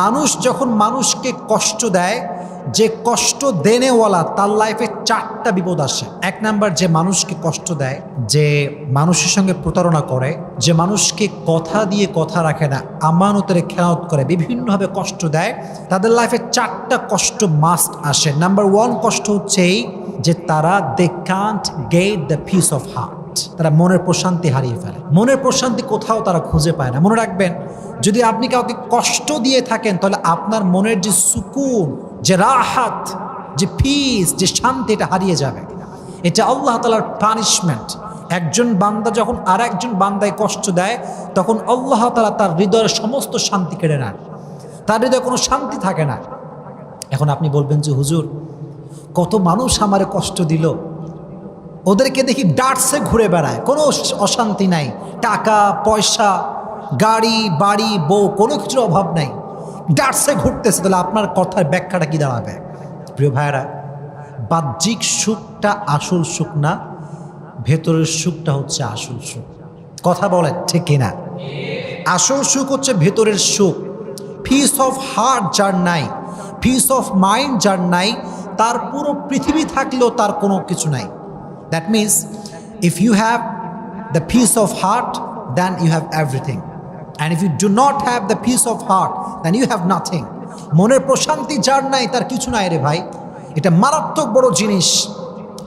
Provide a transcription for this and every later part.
মানুষ যখন মানুষকে কষ্ট দেয়, যে কষ্ট দেনেওয়ালা তার লাইফে চারটা বিপদ আসে। এক নাম্বার যে মানুষকে কষ্ট দেয়, যে মানুষের সঙ্গে প্রতারণা করে, যে মানুষকে কথা দিয়ে কথা রাখে না, আমানতের খেয়ালত করে, বিভিন্নভাবে কষ্ট দেয়, তাদের লাইফে চারটা কষ্ট মাস্ট আসে। নাম্বার ওয়ান কষ্ট হচ্ছে এই যে তারা they can't get the peace of heart তারা মনের প্রশান্তি হারিয়ে ফেলে। মনের প্রশান্তি কোথাও তারা খুঁজে পায় না। মনে রাখবেন, যদি আপনি কাউকে কষ্ট দিয়ে থাকেন, তাহলে আপনার মনের যে সুকুন, যে রাহাত, যে পিস যে শান্তি, এটা হারিয়ে যাবে। এটা আল্লাহ তালার পানিশমেন্ট একজন বান্দা যখন আর একজন বান্দায় কষ্ট দেয়, তখন আল্লাহ তালা তার হৃদয়ের সমস্ত শান্তি কেড়ে নেন। তার হৃদয়ে কোনো শান্তি থাকে না। এখন আপনি বলবেন যে, হুজুর, কত মানুষ আমারে কষ্ট দিল। ওদেরকে দেখি ডাটসে ঘুরে বেড়ায়। কোনো অশান্তি নাই। টাকা, পয়সা, গাড়ি, বাড়ি, বউ, কোনো কিছুর অভাব নাই। ডাটসে ঘুরতেছে, তাহলে আপনার কথার ব্যাখ্যাটা কি দাঁড়াবে? প্রিয় ভাইয়েরা, বাহ্যিক সুখটা আসল সুখ না, ভেতরের সুখটা হচ্ছে আসল সুখ। কথা বলেন, ঠিক কিনা? আসল সুখ হচ্ছে ভেতরের সুখ। পিস অফ হার্ট যার নাই পিস অফ মাইন্ড যার নাই, তার পুরো পৃথিবী থাকলেও তার কোনো কিছু নাই। That means if you have the peace of heart then you have everything and if you do not have the peace of heart then you have nothing মনের প্রশান্তি যার নাই, তার কিছু নাই রে ভাই। এটা মারাত্মক বড় জিনিস।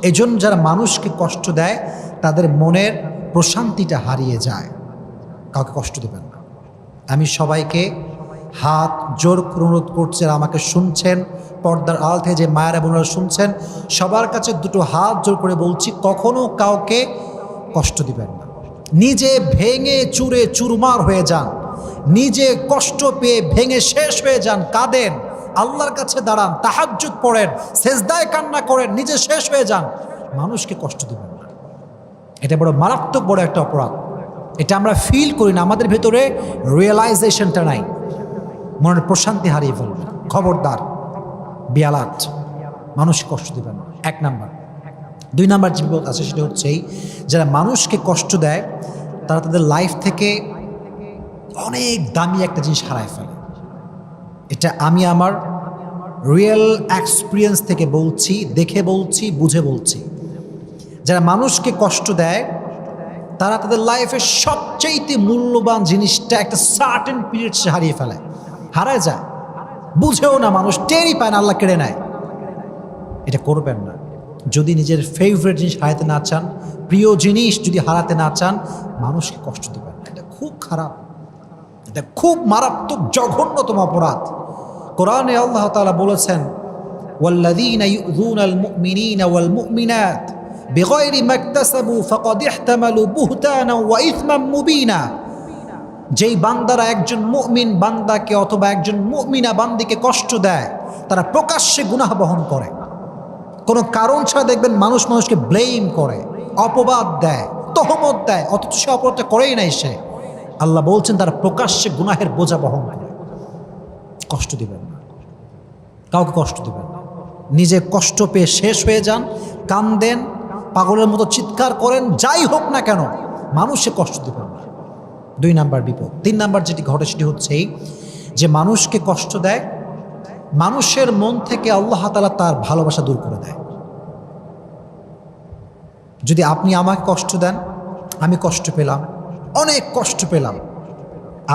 এজন্য যারা মানুষকে কষ্ট দেয়, তাদের মনের প্রশান্তিটা হারিয়ে যায়। কাউকে কষ্ট দেবেন না। আমি সবাইকে হাত জোর অনুরোধ করছি আমাকে শুনছেন পর্দার আল থেকে যে মায়েরা বোনেরা শুনছেন, সবার কাছে দুটো হাত জোর করে বলছি, কখনো কাউকে কষ্ট দিবেন না। নিজে ভেঙে চুরে চুরমার হয়ে যান। নিজে কষ্ট পেয়ে ভেঙে শেষ হয়ে যান, কাঁদেন, আল্লাহর কাছে দাঁড়ান, তাহাজ্জুদ পড়েন, সেজদায় কান্না করেন, নিজে শেষ হয়ে যান। মানুষকে কষ্ট দিবেন না। এটা বড় মারাত্মক বড় একটা অপরাধ। এটা আমরা ফিল করি না, আমাদের ভেতরে রিয়েলাইজেশনটা নাই। মনের প্রশান্তি হারিয়ে ফেলবে। খবরদার। বিয়ালাট মানুষ কষ্ট দেবেন এক নাম্বার। দুই নাম্বার যে বিপদ আছে সেটা হচ্ছে এই, যারা মানুষকে কষ্ট দেয়, তারা তাদের লাইফ থেকে অনেক দামি একটা জিনিস হারায় ফেলে। এটা আমি আমার রিয়েল এক্সপিরিয়েন্স থেকে বলছি, দেখে বলছি, বুঝে বলছি। যারা মানুষকে কষ্ট দেয়, তারা তাদের লাইফের সবচাইতে মূল্যবান জিনিসটা একটা সার্টেন পিরিয়ড হারিয়ে ফেলে। হারায় যায়। বুঝেও না মানুষ টেরই পায় না আল্লাহ কেড়ে নেয় এটা করবেন না যদি নিজের ফেভারিট জিনিস হারাতে না চান প্রিয় জিনিস যদি হারাতে না চান মানুষকে কষ্ট দেবেন না এটা খুব খারাপ এটা খুব মারাত্মক জঘন্যতম অপরাধ কোরআনে আল্লাহ তাআলা বলেছেন والذين يؤذون المؤمنين والمؤمنات بغير ما اكتسبوا فقد احتملوا بهتانا واثما مبينا যেই বান্দারা একজন মুমিন বান্দাকে অথবা একজন মুমিনা বান্দিকে কষ্ট দেয়, তারা প্রকাশ্যে গুনাহ বহন করে। কোনো কারণ ছাড়া দেখবেন মানুষ মানুষকে ব্লেম করে, অপবাদ দেয়, তহমত দেয়, অথচ সে অপরাধটা করেই নাই সে। আল্লাহ বলছেন, তারা প্রকাশ্যে গুনাহের বোঝা বহন করে। কষ্ট দিবেন না। কাউকে কষ্ট দিবেন না। নিজে কষ্ট পেয়ে শেষ হয়ে যান, কান্দেন, পাগলের মতো চিৎকার করেন, যাই হোক না কেন, মানুষে কষ্ট দেবেন দুই নাম্বার বিপদ। তিন নাম্বার যেটি ঘটে সেটি হচ্ছে যে মানুষকে কষ্ট দেয়, মানুষের মন থেকে আল্লাহ তালা তার ভালোবাসা দূর করে দেয়। যদি আপনি আমাকে কষ্ট দেন, আমি কষ্ট পেলাম, অনেক কষ্ট পেলাম,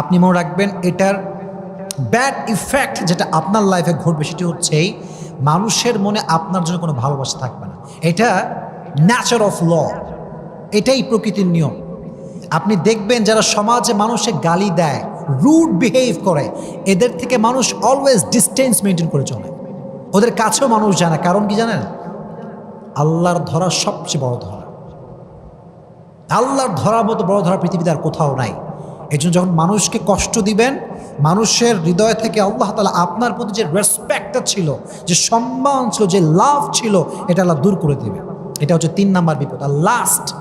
আপনি মনে রাখবেন এটার ব্যাড ইফেক্ট যেটা আপনার লাইফে ঘটবে সেটি হচ্ছে মানুষের মনে আপনার জন্য কোনো ভালোবাসা থাকবে না। এটা ন্যাচার অফ ল, এটাই প্রকৃতির নিয়ম। আপনি দেখবেন যারা সমাজে মানুষে গালি দেয় রুড বিহেভ করে, এদের থেকে মানুষ অলওয়েজ ডিস্টেন্স মেনটেন করে চলে। ওদের কাছেও মানুষ জানে কারণ কি জানেন? আল্লাহর ধরা সবচেয়ে বড় ধরা। আল্লাহর ধরার মতো বড় ধরা পৃথিবীতে আর কোথাও নাই। এই জন্য যখন মানুষকে কষ্ট দিবেন, মানুষের হৃদয় থেকে আল্লাহ তালা আপনার প্রতি যে রেসপেক্টটা ছিল, যে সম্মান ছিল, যে লাভ ছিল, এটা আল্লাহ দূর করে দেবে এটা হচ্ছে তিন নাম্বার বিপদ। আর last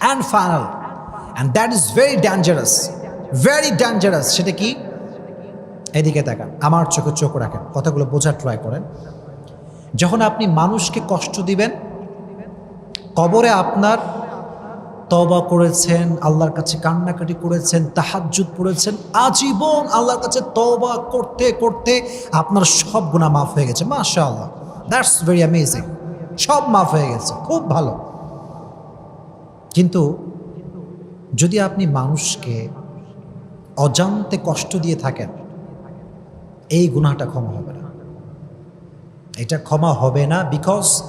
and final and that is very dangerous very dangerous সেটা কি? এদিকে তাকান। আমার চোখে চোখ রাখেন। কথাগুলো বোঝার ট্রাই করেন। যখন আপনি মানুষকে কষ্ট দিবেন, কবরে আপনার তবা করেছেন, আল্লাহর কাছে কান্নাকাটি করেছেন, তাহাজ্জুদ পড়েছেন, আজীবন আল্লাহর কাছে তবা করতে করতে আপনার সব গুণা মাফ হয়ে গেছে। মাশা আল্লাহ দ্যাটস ভেরি অ্যামেজিং সব মাফ হয়ে গেছে। খুব ভালো। কিন্তু যদি আপনি মানুষকে অজান্তে কষ্ট দিয়ে থাকেন, এই গুণাটা ক্ষমা হবে না। এটা ক্ষমা হবে না বিকজ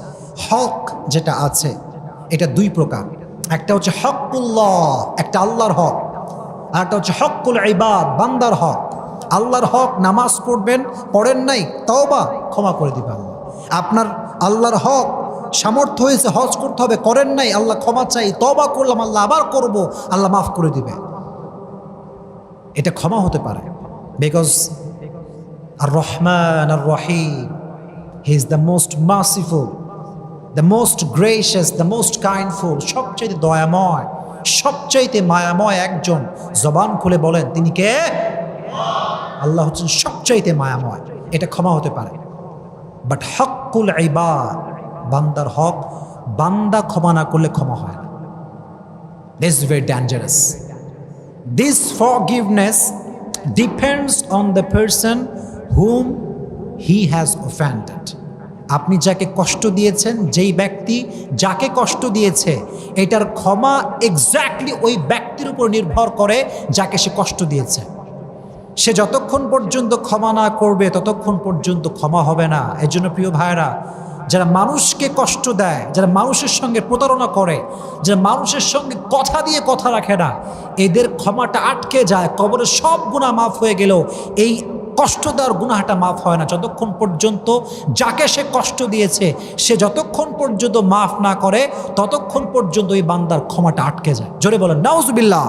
হক যেটা আছে, এটা দুই প্রকার। একটা হচ্ছে হকুল্লাহ, একটা আল্লাহর হক। আর একটা হচ্ছে হকুল ইবাদ, বান্দার হক। আল্লাহর হক নামাজ পড়বেন, পড়েন নাই তাও বা ক্ষমা করে দিবে আল্লাহ। আপনার আল্লাহর হক সামর্থ্য হয়েছে, হজ করতে হবে, করেন নাই, আল্লাহ ক্ষমা চাই তবা করলাম, আল্লাহ আবার করব, আল্লাহ মাফ করে দিবে। এটা ক্ষমা হতে পারে। বিকজ আর রহমান আর রহিম he is the most merciful the most gracious the most kindful সবচাইতে দয়াময়, সবচাইতে মায়াময় একজন। জবান খুলে বলেন, তিনি কে? আল্লাহ হচ্ছেন সবচাইতে মায়াময়। এটা ক্ষমা হতে পারে। বাট হকুল ইবাদ বান্দার হক, বান্দা ক্ষমা না করলে ক্ষমা হয় না। This very dangerous This forgiveness depends on the person whom he has offended. আপনি যাকে কষ্ট দিয়েছেন, যেই ব্যক্তি যাকে কষ্ট দিয়েছে, এটার ক্ষমা এক্স্যাক্টলি ওই ব্যক্তির উপর নির্ভর করে যাকে সে কষ্ট দিয়েছে। সে যতক্ষণ পর্যন্ত ক্ষমা না করবে, ততক্ষণ পর্যন্ত ক্ষমা হবে না। এর জন্য প্রিয় ভাইরা যারা মানুষকে কষ্ট দেয়, যারা মানুষের সঙ্গে প্রতারণা করে, যারা মানুষের সঙ্গে কথা দিয়ে কথা রাখে না, এদের ক্ষমাটা আটকে যায় কবরের সব গুণা মাফ হয়ে গেলেও এই কষ্ট দেওয়ার গুনাহাটা মাফ হয় না। যতক্ষণ পর্যন্ত যাকে সে কষ্ট দিয়েছে, সে যতক্ষণ পর্যন্ত মাফ না করে, ততক্ষণ পর্যন্ত ওই বান্দার ক্ষমাটা আটকে যায়। জোরে বলেন, নাউজুবিল্লাহ।